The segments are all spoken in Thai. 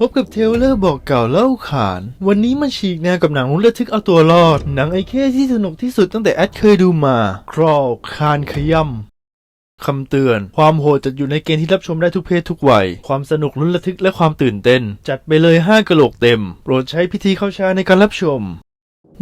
พบกับเทเลอร์บอกเก่าเล่าขาน วันนี้มันฉีกแนวกับหนังลุ้นระทึกเอาตัวรอด หนังไอเคที่สนุกที่สุดตั้งแต่แอดเคยดูมา ครอลคานขย่ำ คำเตือน ความโหดจะอยู่ในเกณฑ์ที่รับชมได้ทุกเพศทุกวัย ความสนุกลุ้นระทึกและความตื่นเต้น จัดไปเลย 5กะโหลกเต็ม โปรดใช้พิธีเข้าฌาในการรับชม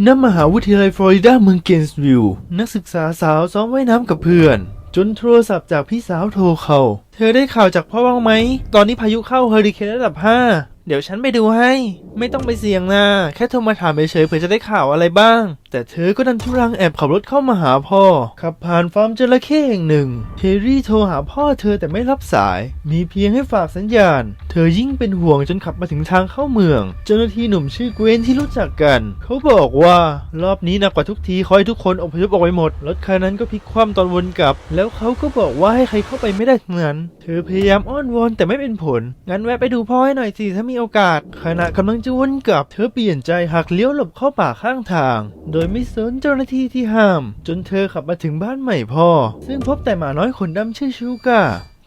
ณมหาวิทยาลัยฟลอริดาเมืองเกนส์วิลล์นักศึกษาสาวซ้อมว่ายน้ำกับเพื่อน จนโทรศัพท์จากพี่สาวโทรเข้า เธอได้ข่าวจากพ่อบ้างไหม ตอนนี้พายุเข้าเฮอริเคนระดับ 5 เดี๋ยวฉันไปดูให้ ไม่ต้องไปเสี่ยงนะ แค่โทรมาถามเฉยๆเผื่อจะได้ข่าวอะไรบ้างแต่เธอก็ดันทุรังแอบขับรถเข้ามาหาพ่อ ขับผ่านฟาร์มจระเข้แห่งหนึ่งเฮรี่โทรหาพ่อเธอแต่ไม่รับสาย มีเพียงให้ฝากสัญญาณ เธอยิ่งเป็นห่วงจนขับมาถึงทางเข้าเมือง เจ้าหน้าที่หนุ่มชื่อเกวนที่รู้จักกัน เขาบอกว่ารอบนี้หนักกว่าทุกทีคอยทุกคนอพยพออกไปหมด รถคันนั้นก็พลิกคว่ำตอนวนกลับ แล้วเขาก็บอกว่าให้ใครเข้าไปไม่ได้ทั้งนั้น เธอพยายามอ้อนวอนแต่ไม่เป็นผล งั้นแวะไปดูพ่อให้หน่อยสิถ้ามีโอกาส ขณะกำลังจะวนกลับ เธอเปลี่ยนใจหักเลี้ยวหลบเข้าป่าข้างทางโดยไม่สนเจ้าหน้าที่ที่ห้าม จนเธอขับมาถึงบ้านใหม่พ่อ ซึ่งพบแต่หมาน้อยขนดำชื่อชูก้า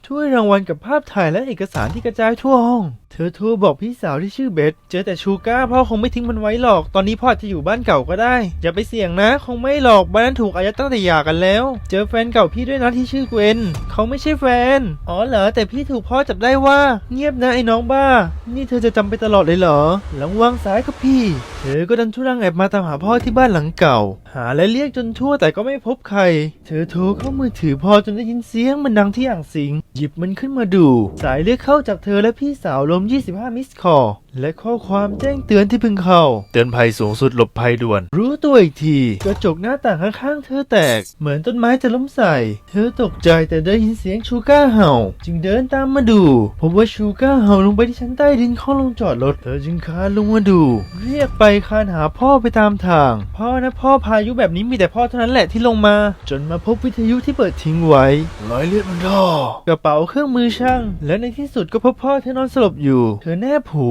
ถ้วยรางวัลกับภาพถ่ายและเอกสารที่กระจายทั่วห้อง เธอโทรบอกพี่สาวที่ชื่อเบสเจอแต่ชูก้าพ่อคงไม่ทิ้งมันไว้หรอก ตอนนี้พ่อจะอยู่บ้านเก่าก็ได้ อย่าไปเสี่ยงนะ คงไม่หรอกบ้านนั้นถูกอายัดตั้งแต่หย่ากันแล้ว เจอแฟนเก่าพี่ด้วยนะที่ชื่อเกวนเขาไม่ใช่แฟน อ๋อเหรอแต่พี่ถูกพ่อจับได้ว่า เงียบนะไอ้น้องบ้า นี่เธอจะจำไปตลอดเลยเหรอ หลังวางสายกับพี่ เธอก็ดันทุรังแอบมาตามหาพ่อที่บ้านหลังเก่า หาและเรียกจนทั่วแต่ก็ไม่พบใคร เธอโทรเข้ามือถือพ่อจนได้ยินเสียงมันดังที่อ่างสิงหยิบมันขึ้นมาดู สายเรียกเข้าจากเธอและพี่สาวรวม 25 มิสคอลและข้อความแจ้งเตือนที่เพิ่งเข้า เตือนภัยสูงสุดหลบภัยด่วน รู้ตัวอีกที กระจกหน้าต่างข้างๆเธอแตก เหมือนต้นไม้จะล้มใส่ เธอตกใจแต่ได้ยินเสียงชูก้าเห่า จึงเดินตามมาดูพบว่าชูก้าเห่าลงไปที่ชั้นใต้ดินของโรงจอดรถเธอจึงคลานลงมาดู เรียกไปคลานหาพ่อไปตามทาง พ่อนะพ่อพายุแบบนี้มีแต่พ่อเท่านั้นแหละที่ลงมา จนมาพบวิทยุที่เปิดทิ้งไว้รอยเลือดมันท่อกระเป๋าเครื่องมือช่าง และในที่สุดก็พบพ่อที่นอนสลบอยู่ เธอแนบหู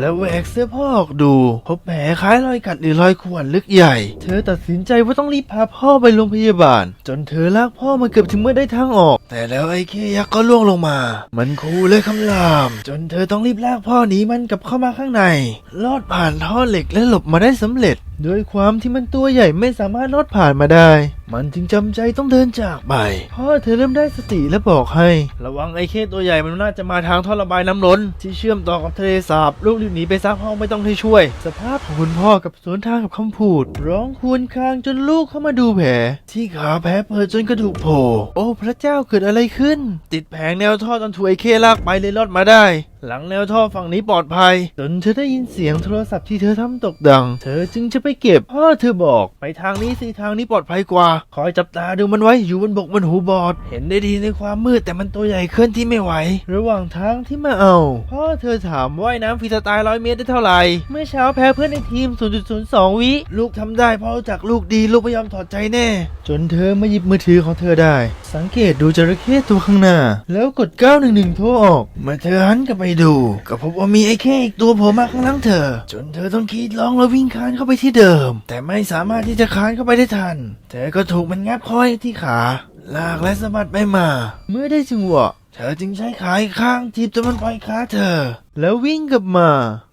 แล้วแหวกเสื้อพ่อออกดู พบแผลคล้ายรอยกัดหรือรอยข่วนลึกใหญ่ เธอตัดสินใจว่าต้องรีบพาพ่อไปโรงพยาบาล จนเธอลากพ่อมาเกือบถึงเมื่อได้ทางออก แต่แล้วไอ้เคยักษ์ก็ล่วงลงมา มันคูเลยคำราม จนเธอต้องรีบลากพ่อหนีมันกลับเข้ามาข้างใน ลอดผ่านท่อเหล็กและหลบมาได้สำเร็จด้วยความที่มันตัวใหญ่ไม่สามารถลอดผ่านมาได้ มันจึงจำใจต้องเดินจากไป พ่อเธอเริ่มได้สติและบอกให้ ระวังไอ้เคตัวใหญ่มันน่าจะมาทางท่อระบายน้ำล้น ที่เชื่อมต่อกับทะเลสาบกรีบหนีไปซักห้องไม่ต้องให้ช่วย สภาพของคุณพ่อกับสวนทางกับคำพูด ร้องครวญครางจนลูกเข้ามาดูแผล ที่ขาแผลเปิดจนกระดูกโผล่โอ้พระเจ้าเกิดอะไรขึ้น ติดแผงแนวท่อจนถูกไอเคลากไปเลยรอดมาได้ หลังแนวท่อฝั่งนี้ปลอดภัยจนเธอได้ยินเสียงโทรศัพท์ที่เธอทำตกดัง เธอจึงจะไปเก็บพ่อเธอบอก ไปทางนี้สิทางนี้ปลอดภัยกว่า คอยจับตาดูมันไว้อยู่บนบกบนหูบอด เห็นได้ดีในความมืดแต่มันตัวใหญ่เคลื่อนที่ไม่ไหว ระหว่างทางที่มาเอา พ่อเธอถามว่ายน้ำฟรีสไตล์ร้อยเมตรได้เท่าไหร่ เมื่อเช้าแพ้เพื่อนในทีม 0.02 วิ ลูกทำได้เพราะรู้จักลูกดีลูกไม่ยอมถอดใจแน่ จนเธอมาหยิบมือถือของเธอได้ สังเกตดูจระเข้ตัวข้างหน้า แล้วกด 911โทรออกเมื่อเธอหันกลับไปดู ก็พบว่ามีไอ้แค่อีกตัวโผล่มาข้างหลังเธอ จนเธอต้องกรีดร้องแล้ววิ่งคานเข้าไปที่เดิม แต่ไม่สามารถที่จะคานเข้าไปได้ทัน เธอก็ถูกมันงับคอยที่ขา ลากและสะบัดไปมา เมื่อได้จังหวะเธอจึงใช้ขาอีกข้างทีบจนมันปล่อยขาเธอ แล้ววิ่งกลับมา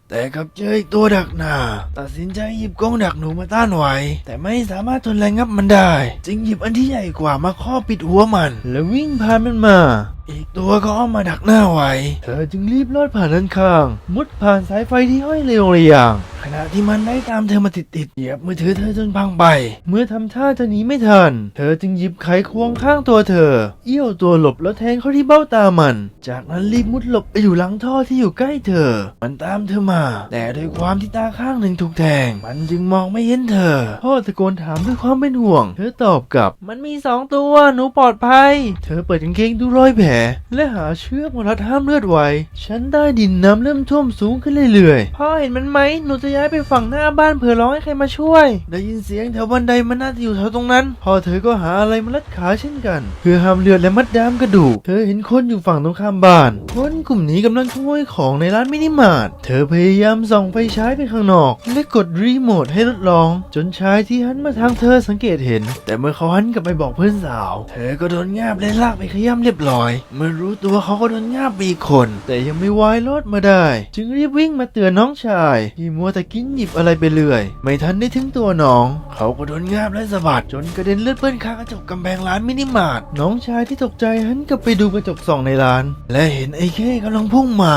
แต่กลับเจออีกตัวดักหนาตัดสินใจหยิบกรงดักหนูมาต้านไว้ แต่ไม่สามารถทนแรงงับมันได้ จึงหยิบอันที่ใหญ่กว่ามาครอบปิดหัวมัน แล้ววิ่งผ่านมันมา อีกตัวก็อ้อมมาดักหน้าไว้ เธอจึงรีบลอดผ่านด้านข้าง มุดผ่านสายไฟที่ห้อยเรียวระยางขณะที่มันไล่ตามเธอมาติดๆเหยียบมือถือเธอจนพังไป เมื่อทำท่าจะหนีไม่ทัน เธอจึงหยิบไขควงข้างตัวเธอ เอี้ยวตัวหลบแล้วแทงเข้าที่เบ้าตามัน จากนั้นรีบมุดหลบไปอยู่หลังท่อที่อยู่ใกล้เธอ มันตามเธอมา แต่ด้วยความที่ตาข้างหนึ่งถูกแทง มันจึงมองไม่เห็นเธอ พ่อตะโกนถามด้วยความเป็นห่วง เธอตอบกลับ มันมีสองตัว หนูปลอดภัย เธอเปิดกางเกงดูรอยแผลและหาเชือกมารัดห้ามเลือดไว้ฉันได้ดินน้ำเริ่มท่วมสูงขึ้นเรื่อยๆ พ่อเห็นมันไหม หนูจะย้ายไปฝั่งหน้าบ้านเผื่อร้องให้ใครมาช่วย ได้ยินเสียงแถวบันไดมันน่าจะอยู่แถวตรงนั้นพอเธอก็หาอะไรมารัดขาเช่นกัน เพื่อห้ามเลือดและมัดดามกระดูก เธอเห็นคนอยู่ฝั่งตรงข้ามบ้าน คนกลุ่มนี้กำลังขโมยของในร้านมินิมาร์ท เธอพยายามส่องไฟฉายไปข้างนอก และกดรีโมทให้รถร้อง จนชายที่หันมาทางเธอสังเกตเห็น แต่เมื่อเขาหันกลับไปบอกเพื่อนสาว เธอก็โดนงาบและลากไปขย้ำเรียบร้อยเมื่อรู้ตัวเขาก็โดนง่าบไปอีคน แต่ยังไม่วายรอดมาได้ จึงรีบวิ่งมาเตือนน้องชายที่มัวแต่กินหยิบอะไรไปเรื่อย ไม่ทันได้ถึงตัวน้อง เขาก็โดนง่าบและสะบัดจนกระเด็นเลือดเปื้อนคางกระจกกำแพงร้านมินิมาร์ทน้องชายที่ตกใจหันกลับไปดูกระจกส่องในร้าน และเห็นไอ้เข้กำลังพุ่งมา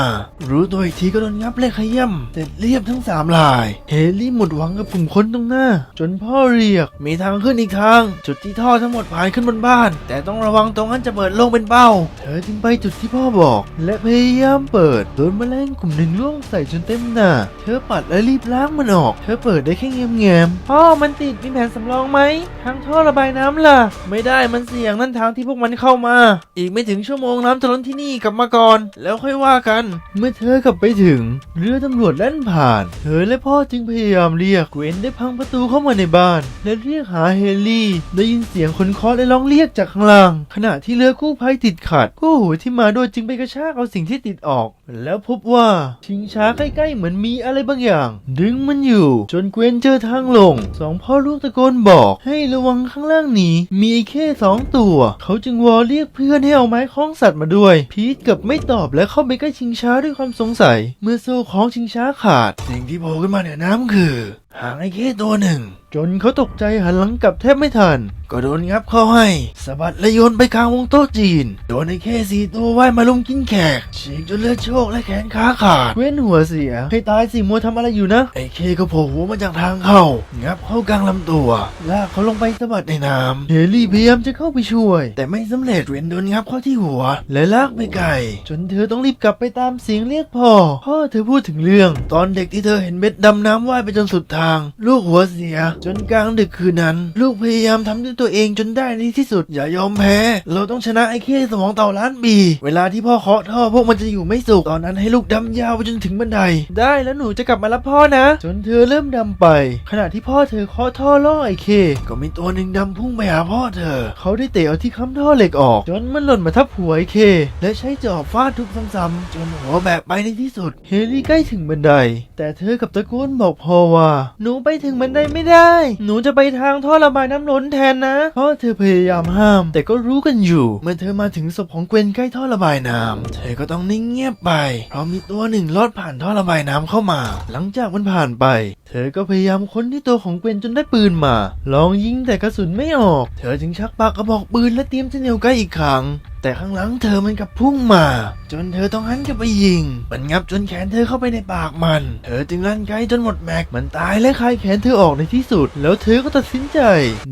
รู้ตัวอีกทีก็โดนงับและขย่ำเสร็จเรียบทั้งสามลาย เฮลี่หมดหวังกับกลุ่มคนตรงหน้า จนพ่อเรียกมีทางขึ้นอีกทาง จุดที่ท่อทั้งหมดผ่านขึ้นบนบ้าน แต่ต้องระวังตรงนั้นจะเปิดโล่งเป็นเป้าเธอจึงไปจุดที่พ่อบอก และพยายามเปิดโดนแมลงกลุ่มหนึ่งล่วงใส่จนเต็มหน้า เธอปัดและรีบล้างมันออก เธอเปิดได้แค่เงียบๆพ่อมันติดมีแผนสำรองไหมทางท่อระบายน้ำล่ะ ไม่ได้มันเสี่ยงนั่นทางที่พวกมันเข้ามา อีกไม่ถึงชั่วโมงน้ำจะล้นที่นี่กลับมาก่อน แล้วค่อยว่ากัน เมื่อเธอกลับไปถึง เรือตำรวจแล่นผ่าน เธอและพ่อจึงพยายามเรียกเวนได้พังประตูเข้ามาในบ้าน และเรียกหาเฮลี่ ได้ยินเสียงคนเคาะและร้องเรียกจากข้างล่าง ขณะที่เรือกู้ภัยติดขัดกู้หูที่มาด้วยจึงไปกระชากเอาสิ่งที่ติดออก แล้วพบว่าชิงช้าใกล้ๆเหมือนมีอะไรบางอย่าง ดึงมันอยู่ จนเกวนเจอทางลงสองพ่อลูกตะโกนบอกให้ระวังข้างล่างนี้ มีไอ้เข้สองตัว เขาจึงวอเรียกเพื่อนให้เอาไม้คล้องสัตว์มาด้วย พีทกับไม่ตอบและเข้าไปใกล้ชิงช้าด้วยความสงสัย เมื่อโซ่ของชิงช้าขาด สิ่งที่โผล่ขึ้นมาเหนือน้ำคือ หางไอ้เข้ตัวหนึ่ง จนเขาตกใจหันหลังกลับแทบไม่ทัน ก็โดนงับเข้าให้สะบัดและโยนไปกลางวงโต๊ะจีน โดนไอ้เข้สี่ตัวว่ายมาลุมกินแขกฉีกจนเลือดโชกและแขนขาขาดเว้นหัวเสียให้ตายสิมัวทำอะไรอยู่นะ ไอ้เคก็โผล่หัวมาจากทางเข้า งับเข้ากลางลำตัวลากเขาลงไปสะบัดในน้ำเฮลี่พยายามจะเข้าไปช่วย แต่ไม่สำเร็จเวนโดนงับเข้าที่หัว และลากไปไกลจนเธอต้องรีบกลับไปตามเสียงเรียกพ่อพ่อเธอพูดถึงเรื่อง ตอนเด็กที่เธอเห็นเบ็ดดำน้ำว่ายไปจนสุดทางลูกหัวเสีย จนกลางดึกคืนนั้น ลูกพยายามทำด้วยตัวเองจนได้ในที่สุด อย่ายอมแพ้ เราต้องชนะไอ้เข้สมองเต่าล้านปีเวลาที่พ่อเคาะท่อพวกมันจะอยู่ไม่สุขตอนนั้นให้ลูกดำยาวไปจนถึงบันได ได้แล้วหนูจะกลับมารับพ่อนะ จนเธอเริ่มดำไป ขณะที่พ่อเธอเคาะท่อล่อไอ้เค ก็มีตัวหนึ่งดำพุ่งไปหาพ่อเธอ เขาได้เตะเอาที่ค้ำท่อเหล็กออก จนมันหล่นมาทับหัวไอ้เค และใช้จอบฟาดทุบซ้ำๆจนหัวแบกไปในที่สุด เฮลี่ใกล้ถึงบันได แต่เธอกับตะโกนบอกพ่อว่า หนูไปถึงบันไดไม่ได้ หนูจะไปทางท่อระบายน้ำล้นแทนนะ เพราะเธอพยายามห้าม แต่ก็รู้กันอยู่ เมื่อเธอมาถึงศพของเกวนใกล้ท่อระบายน้ำเธอก็ต้องนิ่งเงียบไป เพราะมีตัวหนึ่งลอดผ่านท่อระบายน้ำเข้ามา หลังจากมันผ่านไป เธอก็พยายามค้นที่ตัวของเกวนจนได้ปืนมา ลองยิงแต่กระสุนไม่ออก เธอจึงชักปากกระบอกปืนและเตรียมจะเหนียวใกล้อีกครั้ง แต่ข้างหลังเธอมันกลับพุ่งมา จนเธอต้องหันกลับไปยิง มันงับจนแขนเธอเข้าไปในปากมัน เธอจึงลั่นไกจนหมดแม็ก มันตายและคายแขนเธอออกในที่สุด แล้วเธอก็ตัดสินใจ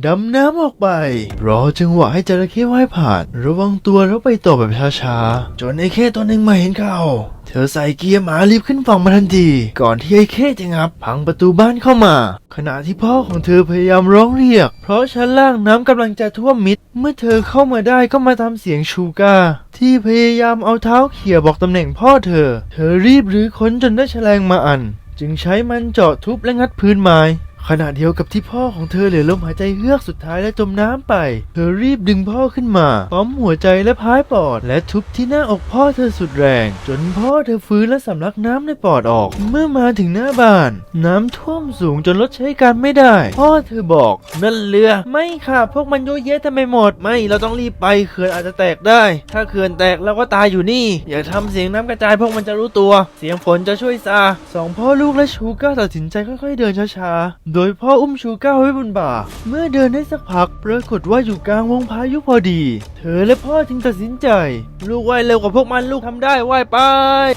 ดำน้ำออกไป รอจังหวะให้จระเข้ว่ายผ่าน ระวังตัวแล้วไปต่อแบบช้าๆ จนไอ้เข้ตัวหนึ่งมาเห็นเขา เธอใส่เกียร์หมารีบขึ้นฝั่งมาทันที ก่อนที่ไอ้เข้จะงับ พังประตูบ้านเข้ามา ขณะที่พ่อของเธอพยายามร้องเรียก เพราะชั้นล่างน้ำกำลังจะท่วมมิด เมื่อเธอเข้ามาได้ก็มาตามเสียงชูกา ที่พยายามเอาเท้าเขี่ยบอกตำแหน่งพ่อเธอ เธอรีบรื้อค้นจนได้แฉลงมาอัน จึงใช้มันเจาะทุบและงัดพื้นไม้ ขณะเดียวกับที่พ่อของเธอเหลือลมหายใจเฮือกสุดท้ายและจมน้ำไป เธอรีบดึงพ่อขึ้นมาปั๊มหัวใจและพายปอด และทุบที่หน้าอกพ่อเธอสุดแรง จนพ่อเธอฟื้นและสำลักน้ำในปอดออก เมื่อมาถึงหน้าบ้าน น้ำท่วมสูงจนรถใช้การไม่ได้ พ่อเธอบอก นั่นเรือ ไม่ค่ะ พวกมันเยอะแยะทำไมหมด ไม่ เราต้องรีบไปเขื่อนอาจจะแตกได้ ถ้าเขื่อนแตกเราก็ตายอยู่นี่ อย่าทำเสียงน้ำกระจายพวกมันจะรู้ตัว เสียงฝนจะช่วยซาสองพ่อลูกและชูก้าตัดสินใจค่อยๆเดินช้าๆโดยพ่ออุ้มชูก้าไว้บนบ่า เมื่อเดินได้สักพักปรากฏว่าอยู่กลางวงพายุพอดี เธอและพ่อจึงตัดสินใจลูกว่ายเร็วกว่าพวกมันลูกทำได้ว่ายไป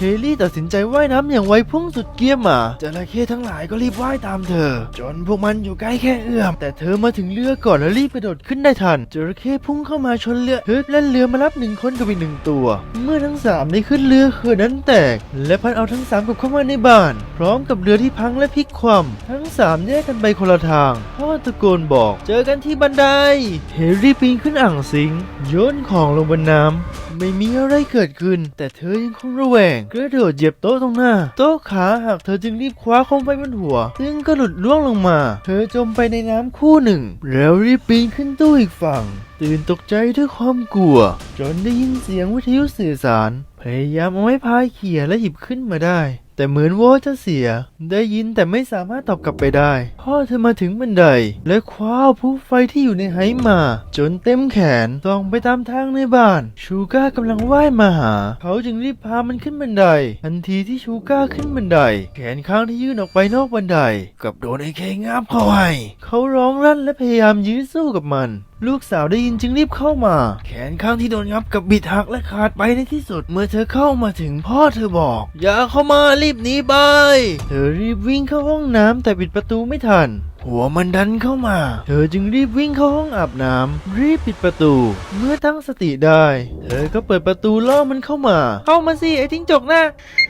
เฮลี่ตัดสินใจว่ายน้ำอย่างไวพุ่งสุดเกียร์หมาจระเข้ทั้งหลายก็รีบว่ายตามเธอ จนพวกมันอยู่ใกล้แค่เอื้อม แต่เธอมาถึงเรือก่อนและรีบกระโดดขึ้นได้ทันจระเข้พุ่งเข้ามาชนเรือเธอเล่นเรือมารับหนึ่งคนกับอีกหนึ่งตัว เมื่อทั้งสามได้ขึ้นเรือเขื่อนนั้นแตก และพัดเอาทั้งสามกลับเข้ามาในบ้าน พร้อมกับเรือที่พังและพลิกคว่ำทั้งสามแยกกันไปคนละทางพ่อตะโกนบอก เจอกันที่บันได เฮรี่ปีนขึ้นอ่างซิงค์โยนของลงบนน้ำไม่มีอะไรเกิดขึ้น แต่เธอยังคงระแวงกระโดดเหยียบโต๊ะตรงหน้า โต๊ะขาหักเธอจึงรีบคว้าคมไปบนหัว ซึ่งก็หลุดล่วงลงมา เธอจมไปในน้ำคู่หนึ่ง แล้วรีบปีนขึ้นตู้อีกฝั่ง ตื่นตกใจด้วยความกลัว จนได้ยินเสียงวิทยุสื่อสาร พยายามเอาไม้พายเขี่ยและหยิบขึ้นมาได้ แต่เหมือนว่าจะเสีย ได้ยินแต่ไม่สามารถตอบกลับไปได้ พ่อเธอมาถึงบันได และคว้าเอาผู้ไฟที่อยู่ในไหมา จนเต็มแขนส่องไปตามทางในบ้าน ชูก้ากำลังว่ายมาหา เขาจึงรีบพามันขึ้นบันได ทันทีที่ชูก้าขึ้นบันได แขนข้างที่ยื่นออกไปนอกบันไดกับโดนไอ้เคงับเข้าให้เขาร้องรั่นและพยายามยื้อสู้กับมัน ลูกสาวได้ยินจึงรีบเข้ามา แขนข้างที่โดนงับกับบิดหักและขาดไปในที่สุด เมื่อเธอเข้ามาถึงพ่อเธอบอก อย่าเข้ามารีบหนีไป เธอรีบวิ่งเข้าห้องน้ำแต่ปิดประตูไม่ทัน หัวมันดันเข้ามา เธอจึงรีบวิ่งเข้าห้องอาบน้ำรีบปิดประตู เมื่อตั้งสติได้ เธอก็เปิดประตูล่อมันเข้ามา เข้ามาสิไอ้ทิ้งจกนะ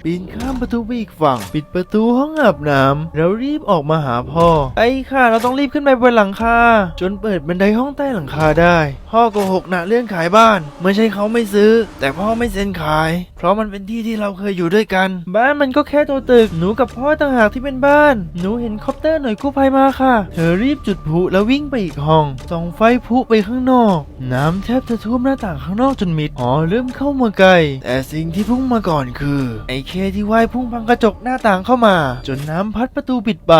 ปีนข้ามประตูไปอีกฝั่ง ปิดประตูห้องอาบน้ำแล้วรีบออกมาหาพ่อ ไอ้ค่ะเราต้องรีบขึ้นไปบนหลังคาจนเปิดบันไดห้องใต้หลังคาได้ พ่อโกหกนะเรื่องขายบ้าน ไม่ใช่เขาไม่ซื้อ แต่พ่อไม่เซ็นขาย เพราะมันเป็นที่ที่เราเคยอยู่ด้วยกัน บ้านมันก็แค่ตัวตึกหนูกับพ่อต่างหากที่เป็นบ้าน หนูเห็นคอปเตอร์หน่วยกู้ภัยมาค่ะเธอรีบจุดพลุแล้ววิ่งไปอีกห้องส่องไฟพลุไปข้างนอก น้ำแทบจะท่วมหน้าต่างข้างนอกจนมิดอ๋อเริ่มเข้ามาไกลแต่สิ่งที่พุ่งมาก่อนคือ ไอ้เคที่ว่ายพุ่งพังกระจกหน้าต่างเข้ามา จนน้ำพัดประตูปิดไป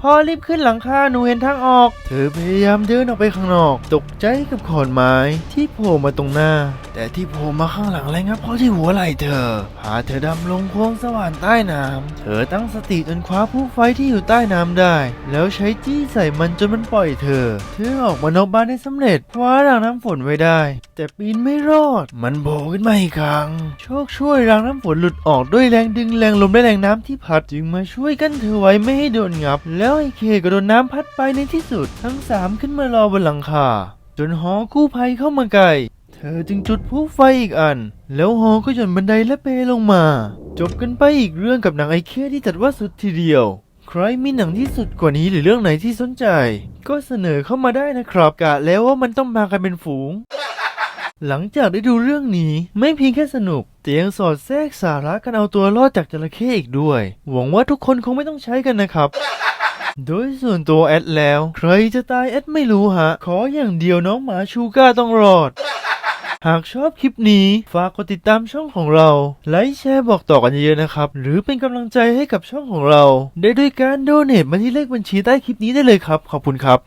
พ่อรีบขึ้นหลังคาหนูเห็นทางออก เธอพยายามเดินออกไปข้างนอก ตกใจกับขอนไม้ที่โผล่มาตรงหน้า แต่ที่โผล่มาข้างหลังอะไรงับเพราะที่หัวไหล่เธอพาเธอดำลงโค้งสว่านใต้น้ำเธอตั้งสติจนคว้าผู้ไฟที่อยู่ใต้น้ำได้ แล้วใช้จี้ใส่มันจนมันปล่อยเธอ เธอออกมานอกบ้านได้สำเร็จคว้ารางน้ำฝนไว้ได้ แต่ปีนไม่รอด มันโผล่ขึ้นมาอีกครั้ง โชคช่วยรางน้ำฝนหลุดออกด้วยแรงดึงแรงลมและแรงน้ำที่พัดจึงมาช่วยกันเธอไว้ไม่ให้โดนงับ แล้วไอ้เคก็โดนน้ำพัดไปในที่สุด ทั้งสามขึ้นมารอบนหลังคาจนหอกู้ภัยเข้ามาไกลเธอจึงจุดพลุไฟอีกอัน แล้วหอก็หย่อนบันไดและเปลงมา จบกันไปอีกเรื่องกับหนังไอเคที่จัดว่าสุดทีเดียว ใครมีหนังที่สุดกว่านี้หรือเรื่องไหนที่สนใจ ก็เสนอเข้ามาได้นะครับกะแล้วว่ามันต้องมากันเป็นฝูง หลังจากได้ดูเรื่องนี้ไม่เพียงแค่สนุก แต่ยังสอดแทรกสาระการเอาตัวรอดจากจระเข้อีกด้วย หวังว่าทุกคนคงไม่ต้องใช้กันนะครับ โดยส่วนตัวแอดแล้ว ใครจะตายแอดไม่รู้ฮะ ขออย่างเดียวน้องหมาชูก้าต้องรอด หากชอบคลิปนี้ ฝากกดติดตามช่องของเรา ไลค์แชร์บอกต่อกันเยอะๆนะครับ หรือเป็นกำลังใจให้กับช่องของเรา ได้ด้วยการโดเนทมาที่เลขบัญชีใต้คลิปนี้ได้เลยครับ ขอบคุณครับ